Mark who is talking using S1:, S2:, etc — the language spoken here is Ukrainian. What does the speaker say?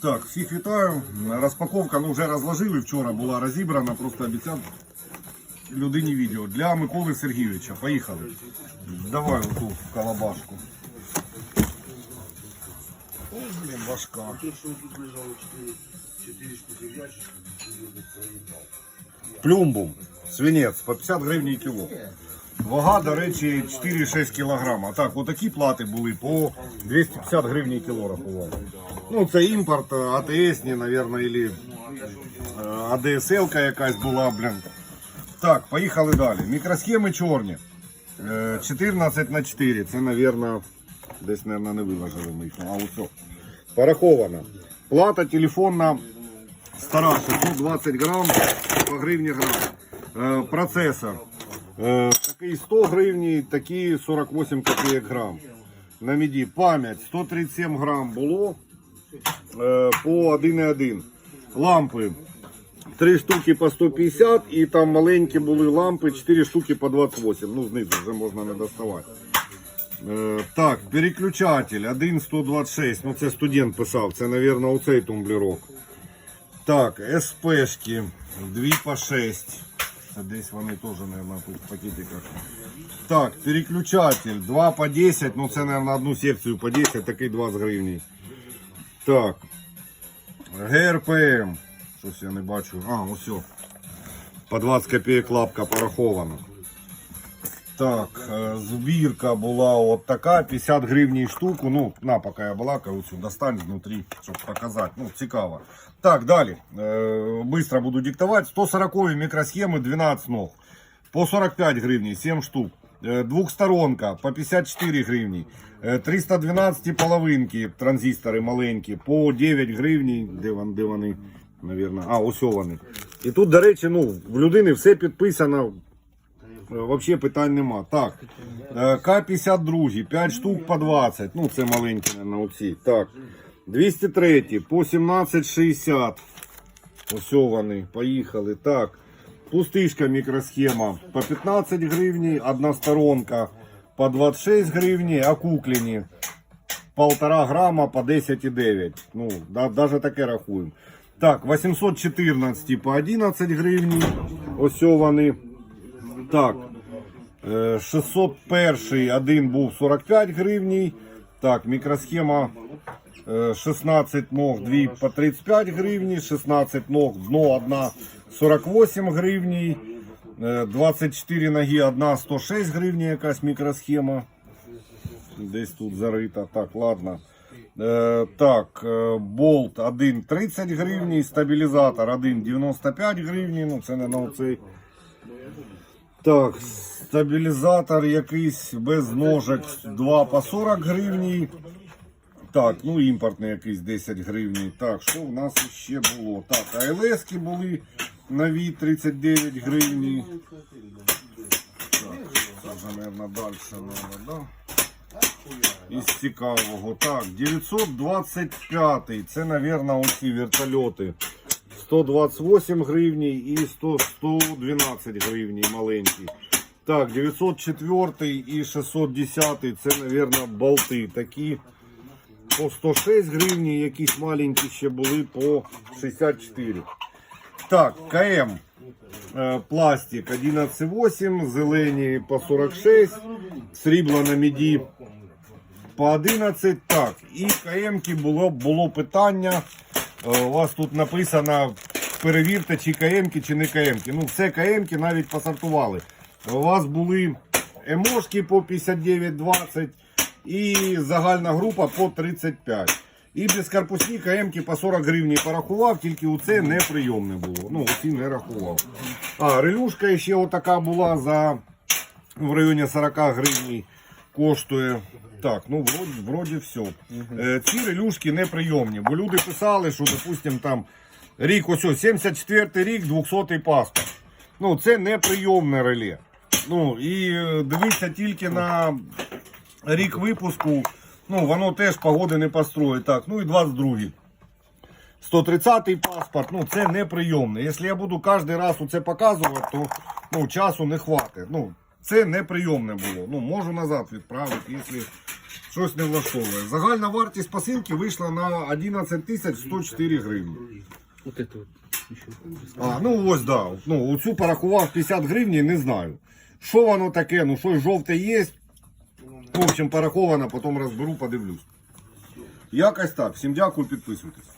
S1: так
S2: всіх вітаю. Розпаковка ну, вже розложили. Вчора була розібрана, просто обіцяв людині відео. Для Миколи Сергійовича. Поїхали. Давай оту колобашку. Ой, блін, важка.
S1: Тут лежало 4, 4 штуки в ящичку, це їбав.
S2: Плюмбум. Свинець по 50 гривень кіло. Вага, до речі, 4-6 кг. Так, отакі плати були по 250 гривень кіло рахували. Ну, це імпорт, АТС, мабуть, или АДСЛ якась була, блін. Так, поїхали далі. Мікросхеми чорні. Е, 14 на 4. Це, мабуть, десь, мабуть, не виважили ми їх. А, ось. Пораховано. Плата телефонна стара 620 грам по гривні грам. Е, процесор. Е, такий 100 гривні, такий 48 копійок грам. На міді пам'ять 137 грам було е, по 1,1. Лампи. Три штуки по 150 і там маленькі були лампи, 4 штуки по 28. Ну, знизу вже можна не доставати. Е, так, переключатель 1,126. Ну, це студент писав. Це, мабуть, оцей тумблерок. Так, СПшки 2 по 6. Це десь вони теж, мабуть, тут в пакетиках. Так, переключатель 2 по 10. Ну, це, мабуть, одну секцію по 10, такий 20 гривень. Так. ГРПМ. Щось я не бачу. А, все. По 20 копійок лапка порахована. Так, е, збірка була от така, 50 гривень штуку. Ну, на, поки я балакаю, цю достань знутрі, щоб показати. Ну, цікаво. Так, далі. Е, быстро буду диктувати. 140 мікросхеми 12 ног. По 45 гривень, 7 штук. Е, Двухсторонка по 54 гривні. Е, 312 половинки, транзистори маленькі, по 9 гривень. Де вони, де вони? Наверно. А, ось. І тут, до речі, ну, в людини все підписано. Е, Вообще питань нема. Так. е, К-52, 5 штук по 20. Ну, це маленькі, наверное, оці. Так. 203 по 17,60. Ось вони, поїхали. Так. Пустишка мікросхема по 15 гривень, одна сторонка по 26 гривень, а куклені полтора грама по 10,9. Ну, да, даже таке рахуємо. Так, 814 по 11 гривень. Ось. Так. е, 601 один був 45 гривень. Так, мікросхема е, 16 ног 2 по 35 гривень, 16 ног дно 1 48 гривень, е, 24 ноги 1 106 гривень якась мікросхема. Десь тут зарита. Так, ладно. Е, так, е, болт 1 30 гривень, стабілізатор 1 95 гривень. Ну, це не на оцей. Так, стабілізатор якийсь без ножок 2 по 40 гривень. Так, ну імпортний якийсь 10 гривень. Так, що в нас ще було? Так, АЛСки були нові 39 гривень. Так, це вже, мабуть, далі треба, да? Із цікавого. Так, 925. Це, мабуть, оці вертольоти. 128 гривні і 100, 112 гривні маленькі. Так, 904 і 610 це, мабуть, болти такі. По 106 гривні, якісь маленькі ще були по 64. Так, КМ. Е, Пластик 11,8, зелені по 46, срібло на міді по 11. Так, і КМ-ки було, було питання. Е, У вас тут написано, перевірте, чи КМ-ки, чи не КМ-ки. Ну, все КМ-ки навіть посортували. У вас були емошки по 59,20 і загальна група по 35. І безкорпусні КМ-ки по 40 гривень порахував, тільки у це неприйомне було. Ну, оці не рахував. А, релюшка ще отака була за в районі 40 гривень коштує. Так, ну вроді, вроді все. Е, ці релюшки неприйомні, бо люди писали, що, допустим, там рік, ось, ось 74 рік, 200 паспорт. Ну, це неприйомне реле. Ну, і е, дивіться тільки на рік випуску. Ну, воно теж погоди не построїть. Так, ну і 22-й. 130-й паспорт, ну це неприйомне. Якщо я буду кожен раз це показувати, то ну, часу не хватить. Ну, це неприйомне було. Ну, можу назад відправити, якщо щось не влаштовує. Загальна вартість посилки вийшла на 11 тисяч 104 гривні. А, ну ось да. Ну, оцю порахував 50 гривень, не знаю. Що воно таке? Ну, щось жовте є. В общем, пораховано, потім розберу, подивлюсь. Якось так. Всім дякую, підписуйтесь.